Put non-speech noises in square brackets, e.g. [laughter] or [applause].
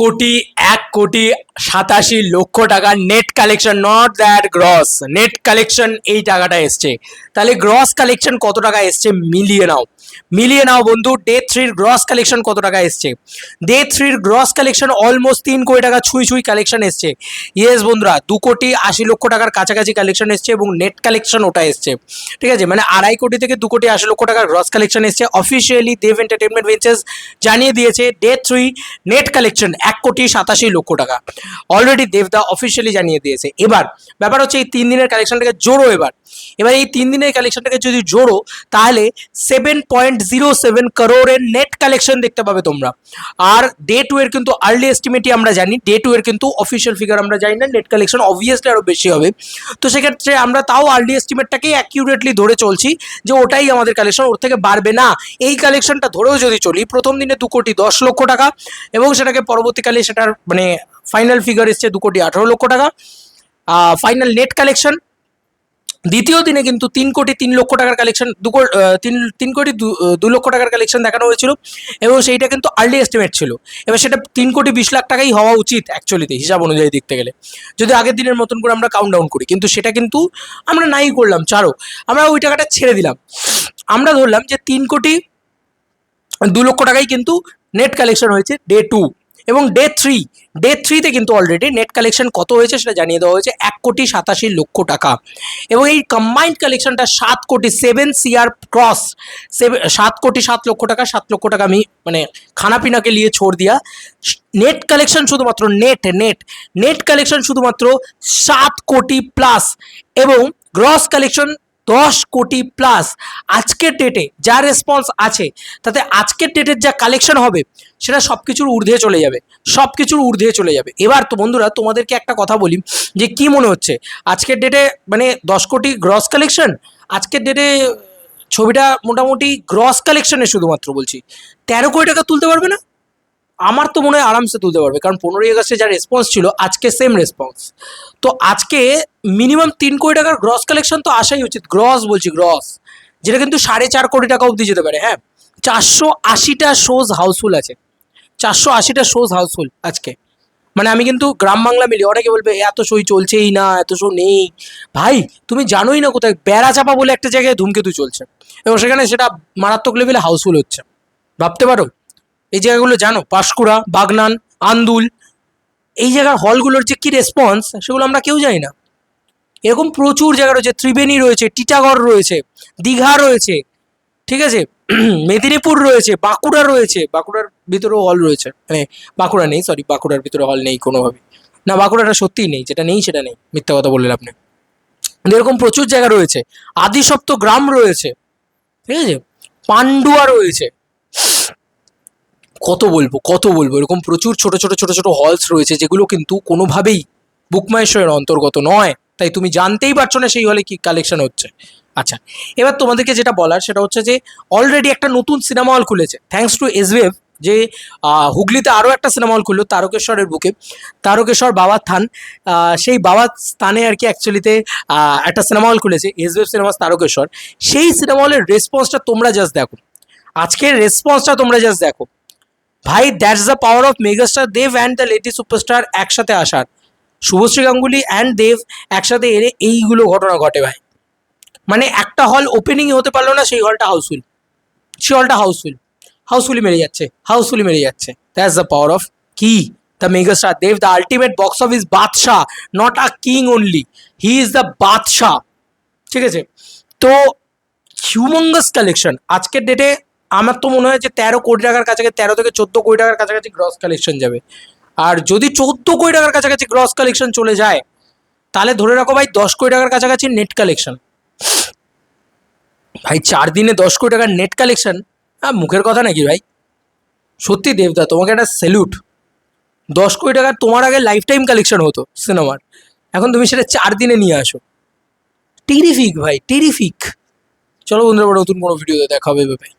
কোটি, এক কোটি সাতাশি লক্ষ টাকার net collection not that gross net collection এই টাকাটা এসছে। তাহলে গ্রস কালেকশন কত টাকা এসছে? মিলিয়ে নাও মিলিয়ে নাও বন্ধু ডে থ্রির গ্রস কালেকশন কত টাকা এসছে? ডে থ্রির গ্রস কালেকশন অলমোস্ট তিন কোটি টাকা ছুঁই ছুঁই কালেকশন এসছে। ইয়েস বন্ধুরা, দু কোটি আশি লক্ষ টাকার কাছাকাছি কালেকশন এসছে এবং নেট কালেকশন ওটা এসছে। ঠিক আছে? মানে আড়াই কোটি থেকে দু কোটি আশি লক্ষ টাকার গ্রস কালেকশন এসছে। অফিসিয়ালি দেব এন্টারটেনমেন্ট ভেঞ্চার্স জানিয়ে দিয়েছে ডে থ্রি নেট কালেকশন এক কোটি সাতাশি লক্ষ টাকা। অলরেডি দেবদা অফিসিয়ালি জানিয়ে দিয়েছে। এবার, ব্যাপার হচ্ছে এই তিন দিনের কালেকশনটাকে জোরো এবার। এবার এই তিন দিনের কালেকশনটাকে যদি জোরো তাহলে সেভেন পয়েন্ট জিরো সেভেন করোড়ের নেট কালেকশন দেখতে পাবে তোমরা। আর ডে টু এর কিন্তু আর্লি এস্টিমেটই আমরা জানি ডে টু এর কিন্তু অফিসিয়াল ফিগার আমরা জানি না নেট কালেকশন অবভিয়াসলি আরও বেশি হবে। তো সেক্ষেত্রে আমরা তাও আর্লি এস্টিমেটটাকেই অ্যাকিউরেটলি ধরে চলছি যে ওটাই আমাদের কালেকশন ওর থেকে বাড়বে না। এই কালেকশনটা ধরেও যদি চলি, প্রথম দিনে দু কোটি দশ লক্ষ টাকা এবং সেটাকে পরবর্তীকালে সেটার মানে ফাইনাল ফিগার এসছে দু কোটি আঠারো লক্ষ টাকা। ফাইনাল নেট কালেকশন দ্বিতীয় দিনে কিন্তু তিন কোটি তিন লক্ষ টাকার কালেকশন দু তিন তিন কোটি দু লক্ষ টাকার কালেকশন দেখানো হয়েছিল এবং সেইটা কিন্তু আর্লি এস্টিমেট ছিল। এবার সেটা তিন কোটি বিশ লাখ টাকাই হওয়া উচিত অ্যাকচুয়ালিতে হিসাব অনুযায়ী দেখতে গেলে। যদি আগের দিনের মতন করে আমরা কাউন্ট ডাউন করি, কিন্তু সেটা কিন্তু আমরা নাই করলাম চারো আমরা ওই টাকাটা ছেড়ে দিলাম। আমরা ধরলাম যে তিন কোটি দু লক্ষ টাকাই কিন্তু নেট কালেকশন হয়েছে ডে টু এবং ডে থ্রি ডে থ্রিতে কিন্তু অলরেডি নেট কালেকশন কত হয়েছে সেটা জানিয়ে দেওয়া হয়েছে, এক কোটি সাতাশি লক্ষ টাকা। এবং এই কম্বাইন্ড কালেকশনটা সাত কোটি সেভেন সিআর ক্রস সাত কোটি সাত লক্ষ টাকা, সাত লক্ষ টাকা আমি মানে খানাপিনাকে নিয়ে ছোড় দিয়া নেট কালেকশন শুধুমাত্র নেট নেট নেট কালেকশন শুধুমাত্র সাত কোটি প্লাস এবং গ্রস কালেকশন দশ কোটি প্লাস আজকের ডেটে যা রেসপন্স আছে, তাতে আজকের ডেটের যা কালেকশন হবে, সেটা সব কিছুর ঊর্ধ্বে চলে যাবে সব কিছুর ঊর্ধ্বে চলে যাবে। এবার তো বন্ধুরা, তোমাদেরকে একটা কথা বলি, যে কি মনে হচ্ছে? আজকের ডেটে মানে দশ কোটি গ্রস কালেকশন আজকের ডেটে ছবিটা মোটামুটি গ্রস কালেকশনে শুধুমাত্র বলছি। তেরো কোটি টাকা তুলতে পারবে না? আমার তো মনে হয় আরামসে তুলতে পারবে, কারণ পনেরোই আগস্টে যা রেসপন্স ছিল, আজকে সেম রেসপন্স তো আজকে মিনিমাম তিন কোটি টাকার গ্রস কালেকশন তো আসাই উচিত গ্রস বলছি গ্রস যেটা কিন্তু সাড়ে চার কোটি টাকা অবধি যেতে পারে হ্যাঁ। চারশো আশিটা শোজ হাউসফুল আছে। চারশো আশিটা শোজ হাউসফুল আজকে। মানে আমি কিন্তু গ্রাম বাংলা মিলি অনেকে বলবে এত সই চলছেই না, এত শো নেই। ভাই, তুমি জানোই না কোথায়, বেড়া চাপা বলে একটা জায়গায় ধূমকেতু চলছে। এবং সেখানে সেটা মারাত্মক লেভেলে হাউসফুল হচ্ছে। ভাবতে পারো? এই জায়গাগুলো জানো? পাঁশকুড়া, বাগনান, আন্দুল। এই জায়গার হলগুলোর যে কী রেসপন্স সেগুলো আমরা কেউ জানি না। এরকম প্রচুর জায়গা রয়েছে। ত্রিবেণী রয়েছে, টিটাগড় রয়েছে, দীঘা রয়েছে, ঠিক আছে? [clears throat] মেদিনীপুর রয়েছে, বাঁকুড়া রয়েছে। বাঁকুড়ার ভিতরেও হল রয়েছে। মানে বাঁকুড়া নেই সরি বাঁকুড়ার ভিতরে হল নেই কোনোভাবে না, বাঁকুড়াটা সত্যিই নেই, যেটা নেই সেটা নেই। মিথ্যা কথা বললেন আপনি। এরকম প্রচুর জায়গা রয়েছে। আদিসপ্ত গ্রাম রয়েছে, ঠিক আছে? পান্ডুয়া রয়েছে কত বলব কত বলব? এরকম প্রচুর ছোট ছোট ছোট ছোট হলস রয়েছে যেগুলো কিন্তু কোনোভাবেই বুকমাইশয়ের অন্তর্গত নয়। তাই তুমি জানতেই পারছ না সেই হলে কি কালেকশন হচ্ছে। আচ্ছা এবার তোমাদেরকে যেটা বলার সেটা হচ্ছে যে অলরেডি একটা নতুন সিনেমা হল খুলেছে। থ্যাঙ্কস টু এসবিএফ যে হুগলিতে আরও একটা সিনেমা হল খুললো, তারকেশ্বরের বুকে। তারকেশ্বর বাবার থান সেই বাবার স্থানে আর কি অ্যাকচুয়ালিতে একটা সিনেমা হল খুলেছে এসবিএফ সিনেমা তারকেশ্বর। সেই সিনেমা হলের রেসপন্সটা তোমরা জাস্ট দেখো। আজকের রেসপন্সটা তোমরা জাস্ট দেখো। ভাই that's the power of megastar Dev and the lady superstar একসাথে আসার। শুভশ্রী গাঙ্গুলি অ্যান্ড দেব একসাথে এলে এইগুলো ঘটনা ঘটে ভাই। মানে একটা হল ওপেনিংই হতে পারল না, সেই হলটা হাউসফুল সেই হলটা হাউসফুল হাউসফুলি মেরে যাচ্ছে হাউসফুলি মেরে যাচ্ছে। দ্যাটস দ্য পাওয়ার অফ কি the megastar Dev the ultimate box office বাদশাহ not a king only he is the বাদশাহ। ঠিক আছে? তো হিউমঙ্গাস কালেকশন আজকের ডেটে আমার তো মনে হয় যে তেরো কোটি টাকার কাছাকাছি, তেরো থেকে চোদ্দ কোটি টাকার কাছাকাছি গ্রস কালেকশন যাবে। আর যদি চোদ্দ কোটি টাকার কাছাকাছি গ্রস কালেকশন চলে যায়, তাহলে ধরে রাখো ভাই, দশ কোটি টাকার কাছাকাছি নেট কালেকশন ভাই, চার দিনে দশ কোটি টাকার নেট কালেকশন হ্যাঁ মুখের কথা নাকি ভাই? সত্যি দেবদা, তোমাকে একটা স্যালুট দশ কোটি টাকার তোমার আগে লাইফ টাইম কালেকশন হতো সিনেমার এখন তুমি সেটা চার দিনে নিয়ে আসো। টেরিফিক ভাই টেরিফিক চলো বন্ধুরা নতুন কোনো ভিডিওতে দেখা হবে ভাই